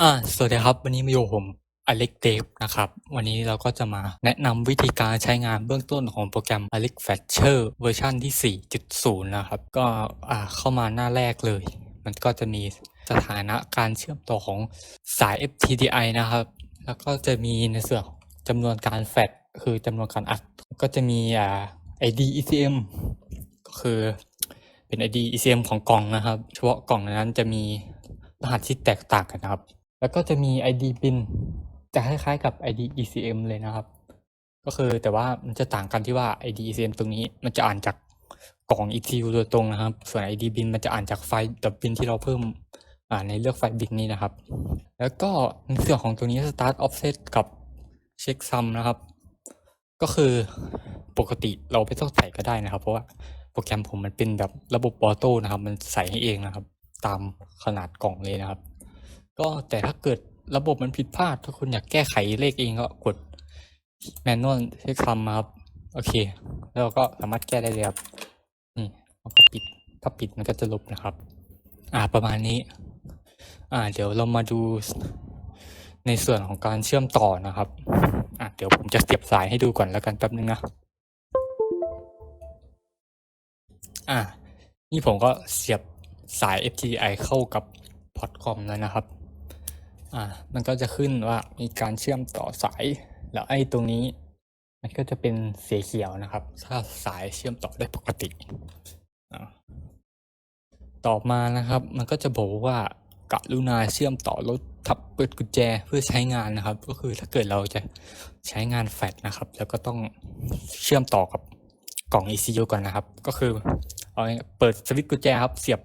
อ่าสวัสดีครับ วันนี้มาอยู่ผมอเล็กเดฟนะครับ วันนี้เราก็จะมาแนะนำวิธีการใช้งานเบื้องต้นของโปรแกรม Alex Fetcher เวอร์ชันที่ 4.0 นะครับ ก็อ่าเข้ามาหน้าแรกเลย มันก็จะมีสถานะการเชื่อมต่อของสาย FTDI นะครับ แล้วก็จะมีในส่วนของจำนวนการแฟดคือจำนวนการอัด ก็จะมีอ่า ID ECM ก็คือเป็น ID ECM ของกล่องนะครับ เฉพาะกล่องนั้นจะมีรหัสที่แตกต่างกันนะครับ แล้วก็จะมี ID bin จะคล้ายๆกับ ID ECM เลยนะครับ ก็คือแต่ว่ามันจะต่างกันที่ว่า ID ECM ตรงนี้มันจะอ่านจากกล่อง ECU โดยตรงนะครับ ส่วน ID bin มันจะอ่านจากไฟล์ bin ที่เราเพิ่มอ่าในเลือกไฟล์ bin นี้นะครับ แล้วก็ในส่วนของตัวนี้ start offset กับ check sum นะครับ ก็คือปกติเราไม่ต้องใส่ก็ได้นะครับ เพราะว่าโปรแกรมผมมันเป็นแบบระบบออโต้นะครับ มันใส่ให้เองนะครับ ตามขนาดกล่องเลยนะครับ ก็แต่ถ้าเกิดระบบมันผิดพลาด ถ้าคุณอยากแก้ไขเลขเองก็กด manual เช็คคำมาครับ โอเค แล้วก็สามารถแก้ได้เลยครับนี่แล้วก็ปิดถ้าปิดมันก็จะลบนะครับ อ่าประมาณนี้ อ่า เดี๋ยวเรามาดูในส่วนของการเชื่อมต่อนะครับ อะเดี๋ยวผมจะเสียบสายให้ดูก่อนแล้วกันแป๊บนึงนะ อะนี่ผมก็เสียบสาย F T I เข้ากับพอร์ตคอมแล้วนะครับ อ่ามันก็จะขึ้นว่ามีการเชื่อมต่อสาย แล้วไอ้ตรงนี้ มันก็จะเป็นสีเขียวนะครับ ถ้าสายเชื่อมต่อได้ปกติ ต่อมานะครับ มันก็จะบอกว่ากรุณาเชื่อมต่อรถทับเปิดกุญแจเพื่อใช้งานนะครับ ก็คือถ้าเกิดเราจะใช้งานแฟลชนะครับ แล้วก็ต้องเชื่อมต่อกับกล่อง ECU ก่อนนะครับ ก็คือเอาเปิดสวิตช์กุญแจครับ เสียบ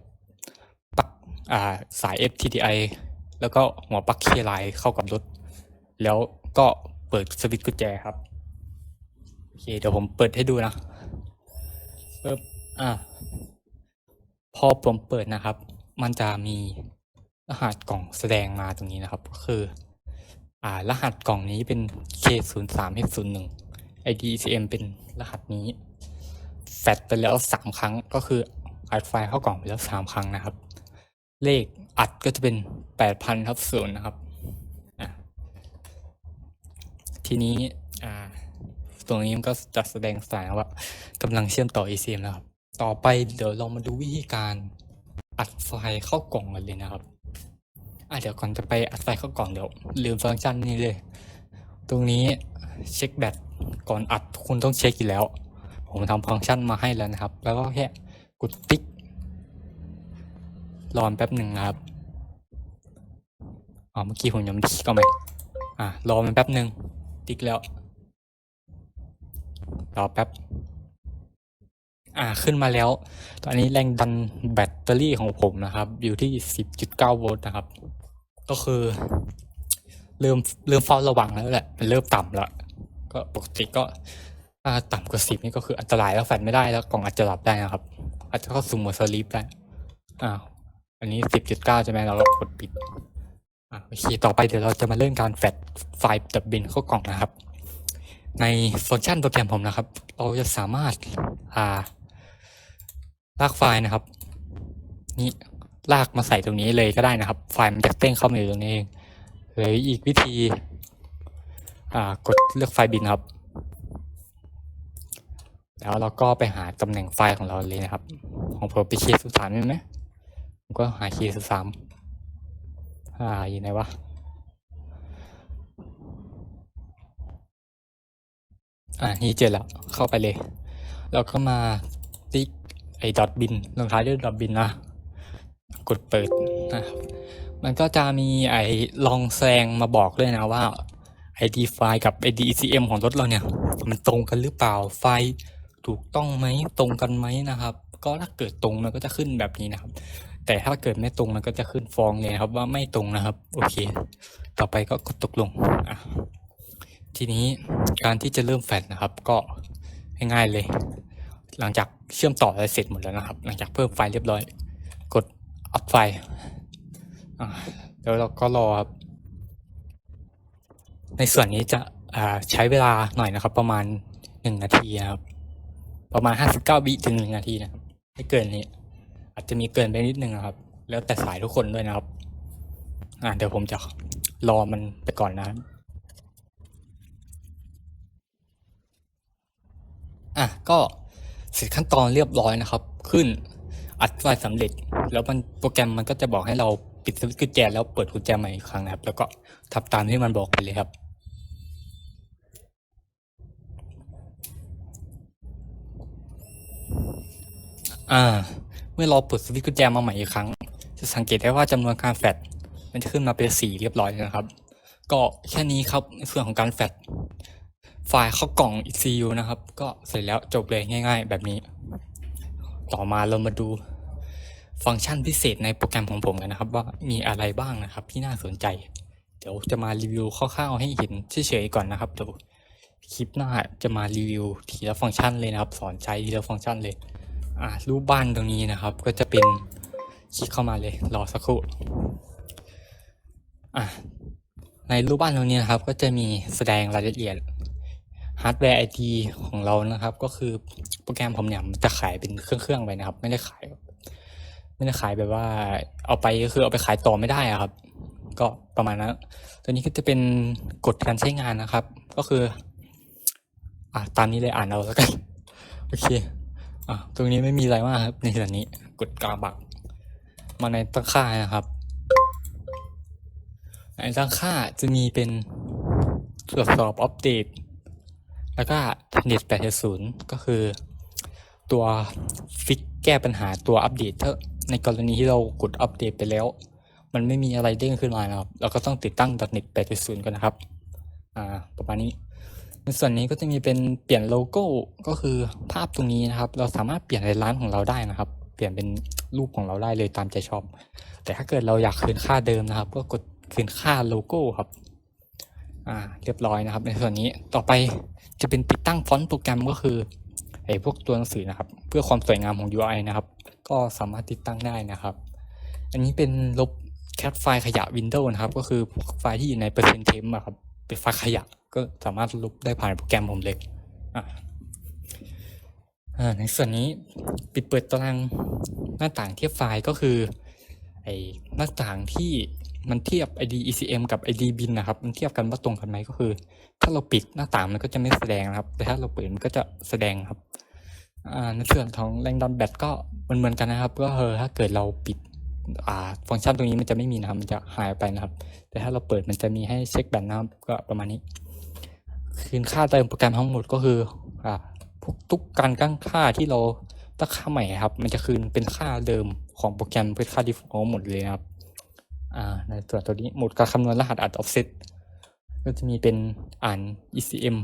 ปักสาย FTDI แล้วก็หัวปลั๊กเคไลน์เข้ากับรถ แล้วก็เปิดสวิตช์กุญแจครับโอเคเดี๋ยวผมเปิดให้ดูนะปึ๊บอ่าพอผมเปิดนะครับ มันจะมีรหัสกล่องแสดงมาตรงนี้นะครับ ก็คือ อ่ารหัสกล่องนี้เป็น K03H01 ID ECM เป็นรหัสนี้ แฟดไปแล้วสามครั้งก็คืออัดไฟล์เข้ากล่องไปแล้วสามครั้งนะครับ เลขอัดก็จะเป็นแปดพันทับศูนย์นะครับ ทีนี้ตรงนี้มันก็จะแสดงสายว่ากำลังเชื่อมต่อ ECM แล้วครับ ต่อไปเดี๋ยวเรามาดูวิธีการอัดไฟล์เข้ากล่องกันเลยนะครับอะเดี๋ยวก่อนจะไปอัดไฟล์เข้ากล่องเดี๋ยวลืมฟังก์ชันนี้เลย ตรงนี้เช็คแบตก่อนอัดคุณต้องเช็คอยู่แล้ว ผมทำฟังก์ชันมาให้แล้วนะครับ แล้วก็แค่กดติ๊ก รอแป๊บหนึ่งนะครับอ๋อเมื่อกี้ผมยังไม่ได้คลิกเอาไหมอะรอมันแป๊บหนึ่งติ๊กแล้ว รอแป๊บ อ่าขึ้นมาแล้ว ตอนนี้แรงดันแบตเตอรี่ของผมนะครับ อยู่ที่10.9โวลต์นะครับ ก็คือ เริ่มเริ่มเฝ้าระวังแล้วแหละ มันเริ่มต่ำแล้วก็ปกติก็ถ้าต่ำกว่า10นี่ก็คืออันตรายแล้วแฟนไม่ได้แล้วกล่องอาจจะหลับได้นะครับ อาจจะเข้าสู่โหมดสลีปได้อ้าว อันนี้10.9ใช่ไหมเราก็กดปิดอ่าโอเคต่อไปเดี๋ยวเราจะมาเริ่มการแฟดไฟล์ดับบินเข้ากล่องนะครับ ในฟังก์ชันโปรแกรมผมนะครับ เราจะสามารถอ่าลากไฟล์นะครับ นี่ลากมาใส่ตรงนี้เลยก็ได้นะครับ ไฟล์มันจะเต้งเข้ามาอยู่ตรงนี้เองหรืออีกวิธีอ่ากดเลือกไฟล์บินครับ แล้วเราก็ไปหาตำแหน่งไฟล์ของเราเลยนะครับ ของผมไปเคสุสามใช่ไหม ก็หาเคสุสามอ่าอยู่ไหนวะอ่านี่เจอแล้วเข้าไปเลย แล้วก็มาติ๊กไอ้ดอทบินลงท้ายด้วยดอทบินนะ กดเปิดนะครับมันก็จะมีไอ้ลองแซงมาบอกด้วยนะว่า ID ไฟล์กับ ID ECM ของรถเราเนี่ย มันตรงกันหรือเปล่าไฟล์ถูกต้องไหมตรงกันไหมนะครับ ก็ถ้าเกิดตรงมันก็จะขึ้นแบบนี้นะครับ แต่ถ้าเกิดไม่ตรงมันก็จะขึ้นฟองเลยครับว่าไม่ตรงนะครับ โอเค ต่อไปก็กดตกลงทีนี้การที่จะเริ่มแฟลชนะครับ ก็ง่ายๆเลย หลังจากเชื่อมต่ออะไรเสร็จหมดแล้วนะครับ หลังจากเพิ่มไฟล์เรียบร้อย กดอัพไฟล์อ่าแล้วเราก็รอครับ ในส่วนนี้จะใช้เวลาหน่อยนะครับ ประมาณหนึ่งนาทีครับ ประมาณห้าสิบเก้าวิถึงหนึ่งนาทีนะครับไม่เกินนี้ อาจจะมีเกินไปนิดนึงนะครับ แล้วแต่สายทุกคนด้วยนะครับ อ่าเดี๋ยวผมจะรอมันไปก่อนนะครับอะก็เสร็จขั้นตอนเรียบร้อยนะครับ ขึ้นอัดไฟล์สำเร็จ แล้วมันโปรแกรมมันก็จะบอกให้เราปิดสวิตช์กุญแจแล้วเปิดกุญแจใหม่อีกครั้งนะครับ แล้วก็ทำตามที่มันบอกไปเลยครับ อ่า มื่อเราเปิดสวิตช์กุญแจมาใหม่อีกครั้ง จะสังเกตได้ว่าจำนวนการแฟลชมันจะขึ้นมาเป็นสีเรียบร้อยนะครับ ก็แค่นี้ครับในส่วนของการแฟลชไฟล์เข้ากล่อง ECU นะครับ ก็เสร็จแล้วจบเลยง่าย ๆ แบบนี้ ต่อมาเรามาดูฟังก์ชันพิเศษในโปรแกรมของผมกันนะครับ ว่ามีอะไรบ้างนะครับที่น่าสนใจ เดี๋ยวจะมารีวิวคร่าวๆให้เห็นเฉยๆก่อนนะครับเดี๋ยวคลิปหน้าจะมารีวิวทีละฟังก์ชันเลยนะครับ สอนใช้ทีละฟังก์ชันเลย อ่ารูปบ้านตรงนี้นะครับ ก็จะเป็นคลิกเข้ามาเลยรอสักครู่อะในรูปบ้านตรงนี้นะครับ ก็จะมีแสดงรายละเอียดฮาร์ดแวร์ไอทีของเรานะครับ ก็คือโปรแกรมผมเนี่ยมันจะขายเป็นเครื่องๆไปนะครับ ไม่ได้ขาย ไม่ได้ขายแบบว่า เอาไปก็คือเอาไปขายต่อไม่ได้อะครับ ก็ประมาณนั้นตัวนี้ก็จะเป็นกฎการใช้งานนะครับ ก็คือ อ่าตามนี้เลยอ่านเอาแล้วกัน โอเค อะตรงนี้ไม่มีอะไรมากครับในส่วนนี้กดกาบัก มาในตั้งค่านะครับในตั้งค่าจะมีเป็นตรวจสอบอัปเดตแล้วก็เน็ต8.0ก็คือ ตัวฟิกแก้ปัญหาตัวอัปเดตเถ้าในกรณีที่เรากดอัปเดตไปแล้ว มันไม่มีอะไรเด้งขึ้นมานะครับ เราก็ต้องติดตั้ง .NET 8.0กันนะครับ อ่า ประมาณนี้ ในส่วนนี้ก็จะมีเป็นเปลี่ยนโลโก้ก็คือภาพตรงนี้นะครับ เราสามารถเปลี่ยนในร้านของเราได้นะครับ เปลี่ยนเป็นรูปของเราได้เลยตามใจชอบ แต่ถ้าเกิดเราอยากคืนค่าเดิมนะครับ ก็กดคืนค่าโลโก้ครับอ่าเรียบร้อยนะครับ ในส่วนนี้ต่อไปจะเป็นติดตั้งฟอนต์โปรแกรมก็คือไอ้พวกตัวหนังสือนะครับ เพื่อความสวยงามของ UI นะครับ ก็สามารถติดตั้งได้นะครับ อันนี้เป็นลบแคปไฟล์ขยะ Windows นะครับ ก็คือไฟล์ที่อยู่ในเปอร์เซ็นต์เทมอะครับ เป็นไฟล์ขยะ ก็สามารถลบได้ผ่านโปรแกรมผมเลยอ่าในส่วนนี้ปิดเปิดตารางหน้าต่างเทียบไฟล์ก็คือไอหน้าต่างที่มันเทียบ ID ECM กับ ID bin นะครับ มันเทียบกันว่าตรงกันไหมก็คือ ถ้าเราปิดหน้าต่างมันก็จะไม่แสดงนะครับ แต่ถ้าเราเปิดมันก็จะแสดงครับอ่าในส่วนของแรงดันแบตก็มันเหมือนกันนะครับ ก็คือถ้าเกิดเราปิด ฟังก์ชันตรงนี้มันจะไม่มีนะครับมันจะหายไปนะครับ แต่ถ้าเราเปิดมันจะมีให้เช็คแบตนะครับก็ประมาณนี้ คืนค่าเติมโปรแกรมทั้งหมดก็คืออ่าพวกทุกการตั้งค่าที่เราตั้งค่าใหม่ครับ มันจะคืนเป็นค่าเดิมของโปรแกรมเป็นค่า default หมดเลยครับอ่าในตัวตัวนี้หมดการคำนวณรหัสอัด offset ก็จะมีเป็นอ่าน ECM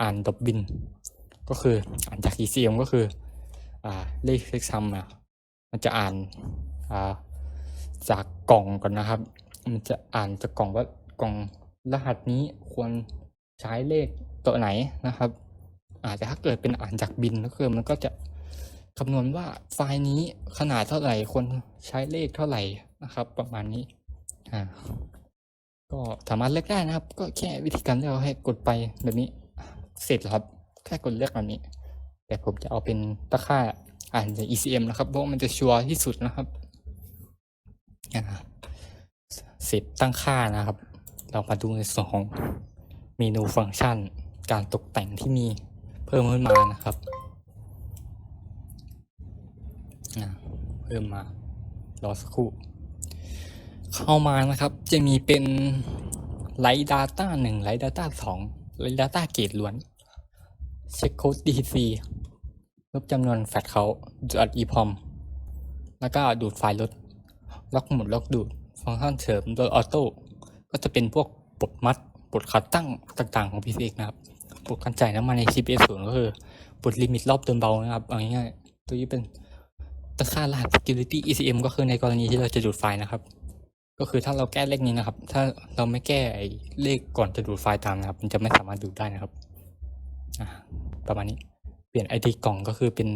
อ่านดอบบิน ก็คืออ่านจาก ECM ก็คืออ่าเลขเลขซ้ำอะมันจะอ่านอ่า จากกล่องก่อนนะครับ มันจะอ่านจากกล่องว่ากล่องรหัสนี้ควรใช้เลขตัวไหนนะครับ อาจจะถ้าเกิดเป็นอ่านจากบินก็คือมันก็จะคำนวณว่าไฟล์นี้ขนาดเท่าไหร่ควรใช้เลขเท่าไหร่นะครับ ประมาณนี้อ่าก็สามารถเลือกได้นะครับ ก็แค่วิธีการเลือกให้กดไปแบบนี้เสร็จแล้วครับแค่กดเลือกแบบนี้ แต่ผมจะเอาเป็นตะค่าอ่านจาก ECM นะครับเพราะมันจะชัวร์ที่สุดนะครับ สร็จตั้งค่านะครับ เรามาดูในส่วนของเมนูฟังก์ชัน การตกแต่งที่มีเพิ่มขึ้นมานะครับเพิ่มมารอสักครู่ เข้ามานะครับจะมีเป็นไลท์ Data หนึ่งไลท์ Data สองไลท์ Data เกตล้วนเช็คโค้ด DC ลบจำนวนแฟลชเขาอัด EPROM แล้วก็ดูดไฟล์ลด ล็อกหมุดล็อกดูด ฟังก์ชันเสริมโดยออโต้ก็จะเป็นพวกปลดมัดปลดขาตั้งต่างๆของ PCX นะครับปลดการจ่ายน้ำมันใน CPS 0ก็คือปลดลิมิตรอบเดินเบานะครับเอาง่ายๆตัวนี้เป็นตั้งค่ารหัส security ECM ก็คือในกรณีที่เราจะดูดไฟล์นะครับ ก็คือถ้าเราแก้เลขนี้นะครับ ถ้าเราไม่แก้ไอ้เลขก่อนจะดูดไฟล์ตามนะครับ มันจะไม่สามารถดูดได้นะครับประมาณนี้เปลี่ยน ID กล่องก็คือเป็น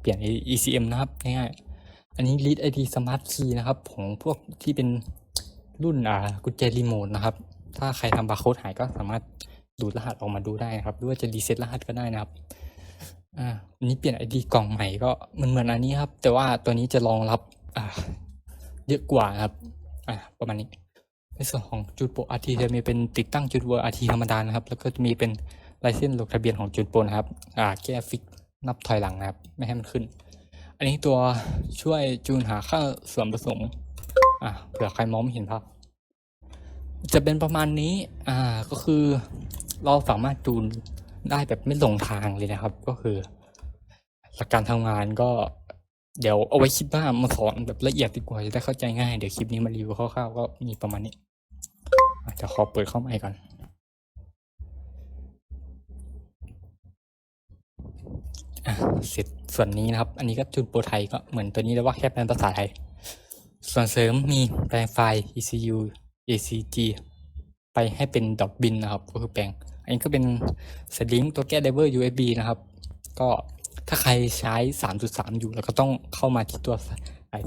เปลี่ยน ECM นะครับง่ายๆ อันนี้ Lead ID Smart Key นะครับ ของพวกที่เป็นรุ่นอ่ากุญแจรีโมทนะครับ ถ้าใครทำบาร์โค้ดหายก็สามารถดูดรหัสออกมาดูได้นะครับ หรือว่าจะรีเซ็ตรหัสก็ได้นะครับ อ่าอันนี้เปลี่ยน ID กล่องใหม่ก็เหมือนเหมือนอันนี้ครับ แต่ว่าตัวนี้จะรองรับอ่าเยอะกว่าครับ อ่าประมาณนี้ ในในส่วนของจุดโปรอาร์ทีจะมีเป็นติดตั้งจุดเวอร์อาร์ทีธรรมดานะครับ แล้วก็จะมีเป็นลายเส้นลงทะเบียนของจุดโปรนะครับ อ่า แก้ฟิกนับถอยหลังนะครับ ไม่ให้มันขึ้น อันนี้ตัวช่วยจูนหาค่าส่วนผสมอ่าเผื่อใครมองไม่เห็นภาพจะเป็นประมาณนี้ อ่า ก็คือเราสามารถจูนได้แบบไม่หลงทางเลยนะครับ ก็คือ หลักการทำงานก็ เดี๋ยวเอาไว้คลิปหน้ามาสอนแบบละเอียดดีกว่าจะได้เข้าใจง่าย เดี๋ยวคลิปนี้มารีวิวคร่าวๆก็มีประมาณนี้อาจจะขอเปิดเข้าใหม่ก่อน อะ เสร็จส่วนนี้นะครับ อันนี้ก็จูนโปรไทยก็เหมือนตัวนี้เลยว่าแค่เป็นภาษาไทย ส่วนเสริมมีแปลงไฟล์ ECU ACG ไปให้เป็นดอกบินนะครับ ก็คือแปลง อันนี้ก็เป็นสลิงตัวแก้ไดเวอร์ USB นะครับ ก็ถ้าใครใช้ 3.3 อยู่แล้วก็ต้องเข้ามาที่ตัว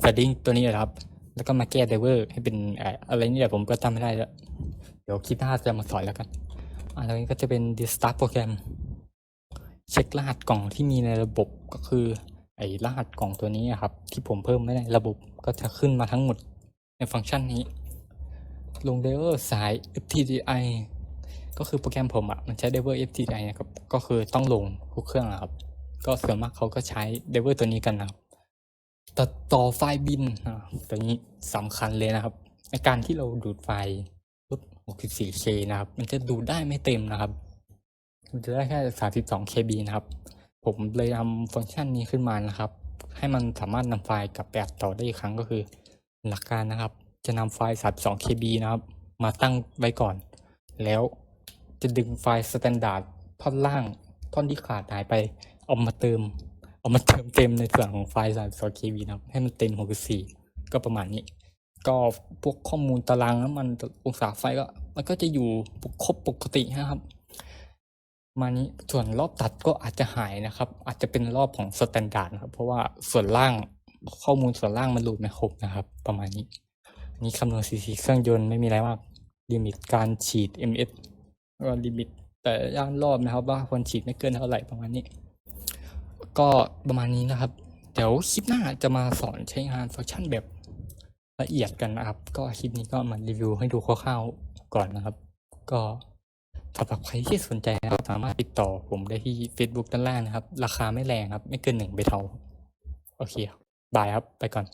สลิงตัวนี้นะครับ แล้วก็มาแก้ไดเวอร์ให้เป็นอะไรนี่แหละผมก็จำไม่ได้แล้ว เดี๋ยวคลิปหน้าจะมาสอนแล้วกันอันนี้ก็จะเป็น Start โปรแกรม เช็ครหัสกล่องที่มีในระบบก็คือไอ้รหัสกล่องตัวนี้ครับ ที่ผมเพิ่มไว้ในระบบก็จะขึ้นมาทั้งหมดในฟังก์ชันนี้ ลงเดเวอร์สาย FTDI ก็คือโปรแกรมผมอะมันใช้เดเวอร์ FTDI นะครับก็คือต้องลงทุกเครื่องอะครับ ก็ส่วนมากเขาก็ใช้เดเวอร์ตัวนี้กันนะครับตัดต่อไฟล์บินอ่าตัวนี้สำคัญเลยนะครับ ในการที่เราดูดไฟล์รุ่น 64K นะครับ มันจะดูดได้ไม่เต็มนะครับ มันจะได้แค่ 32 KB นะครับ ผมเลยทำฟังก์ชันนี้ขึ้นมานะครับ ให้มันสามารถนำไฟล์กลับไปอัดต่อได้อีกครั้งก็คือหลักการนะครับ จะนำไฟล์ 32 KB นะครับ มาตั้งไว้ก่อน แล้วจะดึงไฟล์สแตนดาร์ดท่อนล่างท่อนที่ขาดหายไปเอามาเติมเอามาเติมเต็มในส่วนของไฟล์ 32 KB นะครับ ให้มันเต็ม 64 ก็ประมาณนี้ ก็พวกข้อมูลตารางน้ำมันองศาไฟก็ มันก็จะอยู่ครบปกตินะครับ มานี้ส่วนรอบตัดก็อาจจะหายนะครับ อาจจะเป็นรอบของสแตนดาร์ดนครับ เพราะว่าส่วนล่างข้อมูลส่วนล่างมันหลุดไม่ครบนะครับ ประมาณนี้นี้คำนวณ CC เครื่องยนต์ไม่มีอะไรมากลิมิตการฉีด MS ก็ลิมิตแต่ย่านรอบนะครับ ว่าควรฉีดไม่เกินเท่าไหร่ประมาณนี้ ก็ประมาณนี้นะครับ เดี๋ยวคลิปหน้าจะมาสอนใช้งานฟังก์ชันแบบละเอียดกันนะครับ ก็คลิปนี้ก็มารีวิวให้ดูคร่าวๆก่อนนะครับ ก็ สำหรับใครที่สนใจนะครับสามารถติดต่อผมได้ที่ Facebook ด้านล่างนะครับ ราคาไม่แรงครับ ไม่เกินหนึ่งเบเทาโอเคครับบายครับ ไปก่อน